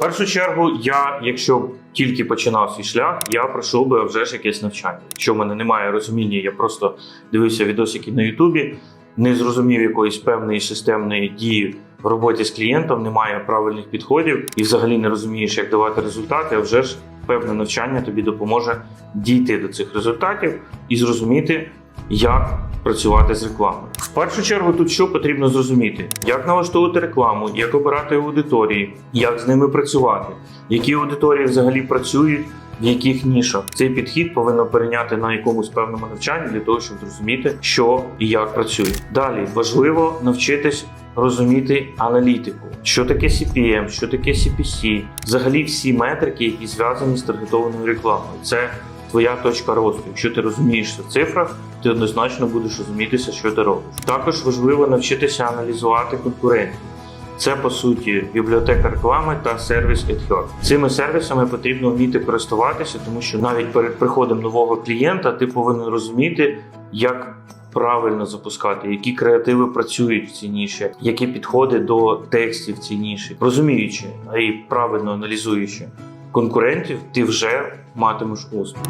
Першу чергу, я, якщо б тільки починав свій шлях, я пройшов би вже ж якесь навчання. Якщо в мене немає розуміння, я просто дивився відосики на Ютубі, не зрозумів якоїсь певної системної дії в роботі з клієнтом, немає правильних підходів і взагалі не розумієш, як давати результати, а вже ж певне навчання тобі допоможе дійти до цих результатів і зрозуміти, як працювати з рекламою. В першу чергу тут що потрібно зрозуміти, як налаштовувати рекламу, як обирати аудиторії, як з ними працювати, які аудиторії взагалі працюють. В яких нішах цей підхід повинно перейняти на якомусь певному навчанні для того, щоб зрозуміти, що і як працює. Далі важливо навчитись розуміти аналітику, що таке CPM, що таке CPC, взагалі всі метрики, які зв'язані з таргетованою рекламою. Це твоя точка росту. Якщо ти розумієшся в цифрах, ти однозначно будеш розумітися, що ти робиш. Також важливо навчитися аналізувати конкурентів. Це по суті бібліотека реклами та сервіс AdHerd. Цими сервісами потрібно вміти користуватися, тому що навіть перед приходом нового клієнта ти повинен розуміти, як правильно запускати, які креативи працюють в цій ніші, які підходи до текстів в цій ніші. Розуміючи і правильно аналізуючи конкурентів, ти вже матимеш успіх.